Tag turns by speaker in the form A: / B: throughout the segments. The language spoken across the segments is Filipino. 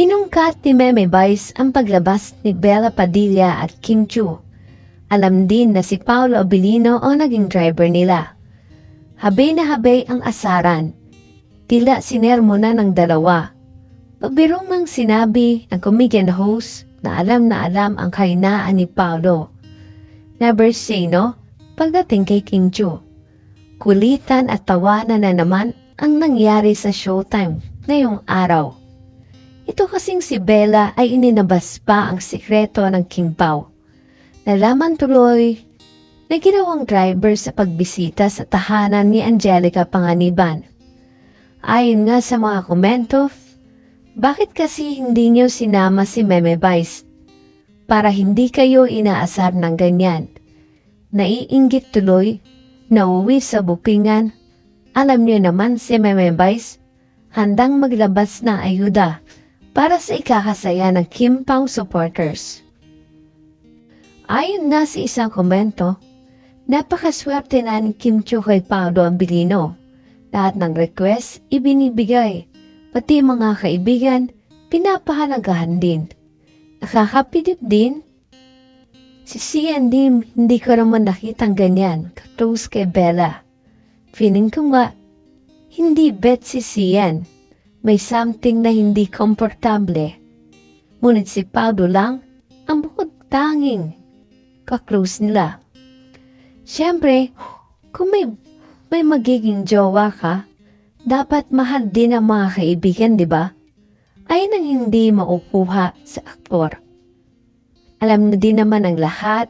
A: Inungkat ni Meme Vice ang paglabas ni Bella Padilla at Kim Chu. Alam din na si Paolo Abilino ang naging driver nila. Habay na habay ang asaran. Tila sinermo na ng dalawa. Pabirong mang sinabi ng comedian host na alam na alam ang kahinaan ni Paolo. Never say no pagdating kay Kim Chu. Kulitan at tawanan na naman ang nangyari sa showtime ngayong araw. Ito kasing si Bella ay ininabas pa ang sikreto ng King Pao. Nalaman tuloy na ginawang driver sa pagbisita sa tahanan ni Angelica Panganiban. Ayon nga sa mga komento, bakit kasi hindi niyo sinama si Meme Vice? Para hindi kayo inaasar ng ganyan. Naiinggit tuloy, nauwi sa bupingan. Alam niyo naman si Meme Vice, handang maglabas ng ayuda para sa ikakasaya ng Kim Pao supporters. Ayon na sa isang komento, napakaswerte na ni Kim Chu kay Paolo Abilino. Lahat ng request ibinibigay, pati mga kaibigan, pinapahalagahan din. Nakakapilip din. Si Sian din, hindi ko naman nakitang ganyan, close kay Bella. Feeling ko nga, hindi bet si Sian. May something na hindi komportable. Ngunit si Paulo lang ang bukod tanging kaklose nila. Siyempre, kung may, may magiging jowa ka, dapat mahal din ang mga kaibigan, di ba? Ay nang hindi maukuha sa aktor. Alam na din naman ang lahat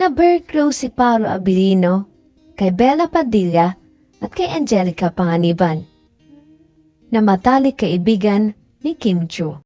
A: na very close si Paolo Abilino kay Bella Padilla at kay Angelica Panganiban na matalik kaibigan ni Kim Chu.